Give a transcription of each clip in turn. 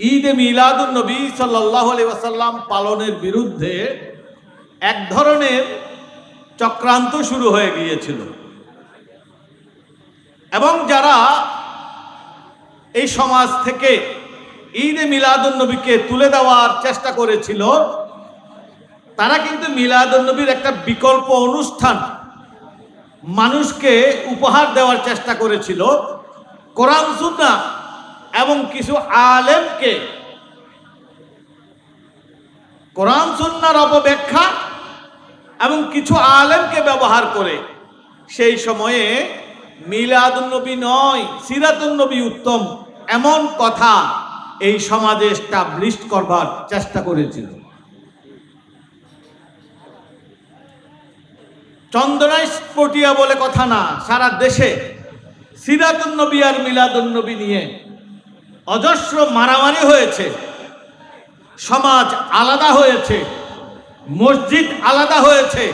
ঈদে মিলাদুন নবী সাল্লাহ ওয়াসাল্লাম পালনের বিরুদ্ধে এক ধরনের চক্রান্ত শুরু হয়ে গিয়েছিল। এবং যারা এই সমাজ থেকে ঈদে মিলাদুন নবীকে তুলে দেওয়ার চেষ্টা করেছিল, তারা কিন্তু মিলাদুন নবীর একটা বিকল্প অনুষ্ঠান মানুষকে উপহার দেওয়ার চেষ্টা করেছিল। কোরআন সুন্না এবং কিছু আলেমকে কোরআন, সুন্নার অপব্যাখ্যা এবং কিছু আলেমকে ব্যবহার করে সেই সময়ে মিলাদুন্নবী নয়, সিরাতুন্নবী উত্তম এমন কথা এই সমাজে স্টাবলিশ করবার চেষ্টা করেছিল। চন্দনাই পটিয়া বলে কথা না, সারা দেশে সিরাতুন্নবী আর মিলাদুন্নবী নিয়ে অজস্র মারামারি হয়েছে। সমাজ আলাদা হয়েছে। মসজিদ আলাদা হয়েছে।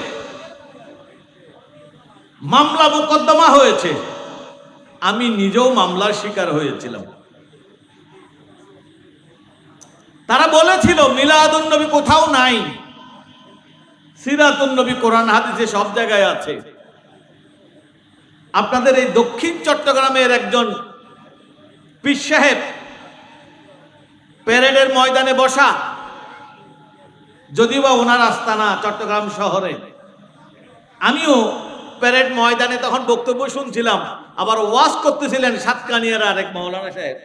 মামলা মোকদ্দমা হয়েছে। আমি নিজেও মামলার শিকার হয়েছিলাম। তারা বলেছিল, মিলাদুন নবী কোথাও নাই। সিরাতুন নবী কোরআন হাদিসে সব জায়গায় আছে। আপনাদের এই দক্ষিণ চট্টগ্রামের একজন পীর সাহেব প্যারেডের ময়দানে বসা। যদিও বা ওনার আস্তানা চট্টগ্রাম শহরে। আমিও প্যারেড ময়দানে তখন বক্তব্য শুনছিলাম, আবার ওয়াজ করতেছিলেন সাতকানিয়ার আরেক মৌলানা সাহেব।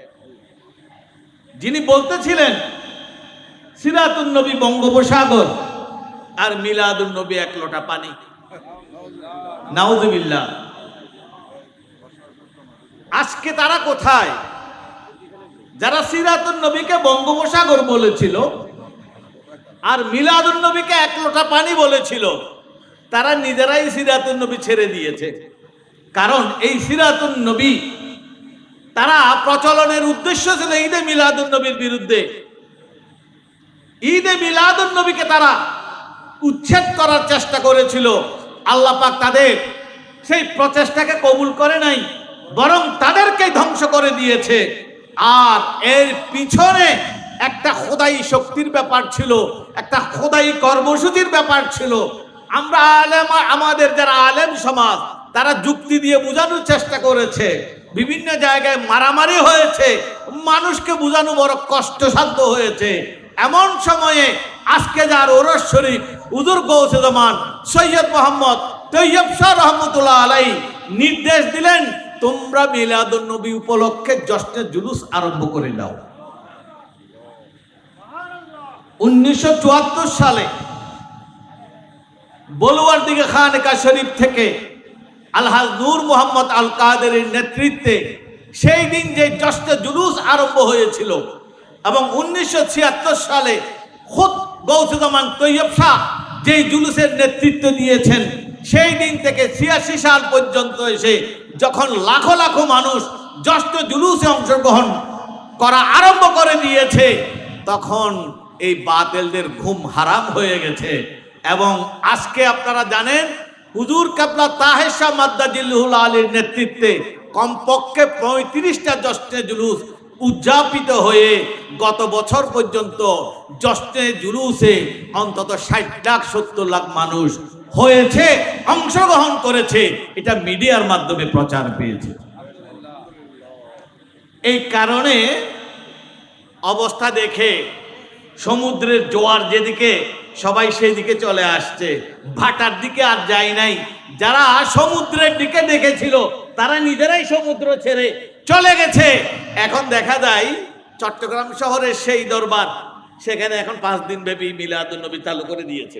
যিনি বলতেছিলেন, সিরাতুন নবী বঙ্গোপসাগর আর মিলাদুন নবী এক লোটা পানি। নাউজুবিল্লাহ। আজকে তারা কোথায়? যারা সিরাতুন নবীকে বঙ্গোপসাগর বলেছিল আর মিলাদুন নবীকে এক লোটা পানি বলেছিল, তারা নিজেরাই সিরাতুন নবী ছেড়ে দিয়েছে। কারণ এই সিরাতুন নবী, তারা প্রচলনের উদ্দেশ্য ছিল ঈদে মিলাদুন নবীর বিরুদ্ধে। ঈদে মিলাদুন নবীকে তারা উচ্ছেদ করার চেষ্টা করেছিল, আল্লাহ পাক তাদের সেই প্রচেষ্টাকে কবুল করে নাই, বরং তাদেরকে ধ্বংস করে দিয়েছে। আর এর পিছনে একটা খোদাই শক্তির ব্যাপার ছিল, একটা খোদাই কর্মসূচির ব্যাপার ছিল। আমরা আলেম, আমাদের যারা আলেম সমাজ, তারা যুক্তি দিয়ে বোঝানোর চেষ্টা করেছে। বিভিন্ন জায়গায় মারামারি হয়েছে। মানুষকে বোঝানো বড় কষ্টসাধ্য হয়েছে। এমন সময়ে আজকে যার ওরস শরীফ উজুর গৌসে জামান সৈয়দ মোহাম্মদ তৈয়ব শাহ রহমতুল্লাহ আলাই নির্দেশ দিলেন তোমরা মিলাদুন নবী উপলক্ষে জশ্নের জুলুস আরম্ভ করে দাও। উনিশশো সালে বলুয়ার দিকে খানকা শরীফ থেকে আলহাজ নূর মোহাম্মদ আল কাদের নেতৃত্বে সেই দিন যে জশ্নে জুলুস আরম্ভ হয়েছিল এবং উনিশশো ছিয়াত্তর সালে খুদ গৌসুদমান তৈয়ব শাহ যেই জুলুসের নেতৃত্ব দিয়েছেন, সেই দিন থেকে ছিয়াশি সাল পর্যন্ত এসে যখন লাখো লাখো মানুষ জষ্ট জুলুসে অংশগ্রহণ করা আরম্ভ করে দিয়েছে, তখন এই বাতেলদের ঘুম হারাম হয়ে গেছে। এবং আজকে আপনারা জানেন, হুজুর কাবলা তাহেশা মাদ্দাজিল্লুল আলীর নেতৃত্বে কমপক্ষে পঁয়ত্রিশটা জশ্নে জুলুস উদযাপিত হয়ে গত বছর পর্যন্ত জশ্নে জুলুসে অন্তত ষাট লাখ, সত্তর লাখ মানুষ হয়েছে, অংশগ্রহণ করেছে, এটা মিডিয়ার মাধ্যমে প্রচার পেয়েছে। এই কারণে অবস্থা দেখে সমুদ্রের জোয়ার যেদিকে, সবাই সেই দিকে চলে আসছে। ভাটার দিকে আর যায় নাই। যারা সমুদ্রের দিকে দেখেছিল, তারা নিজেরাই সমুদ্র ছেড়ে চলে গেছে। এখন দেখা যায়, চট্টগ্রাম শহরের সেই দরবার, সেখানে এখন পাঁচ দিন ব্যাপী মিলাদুল নবী চালু করে দিয়েছে।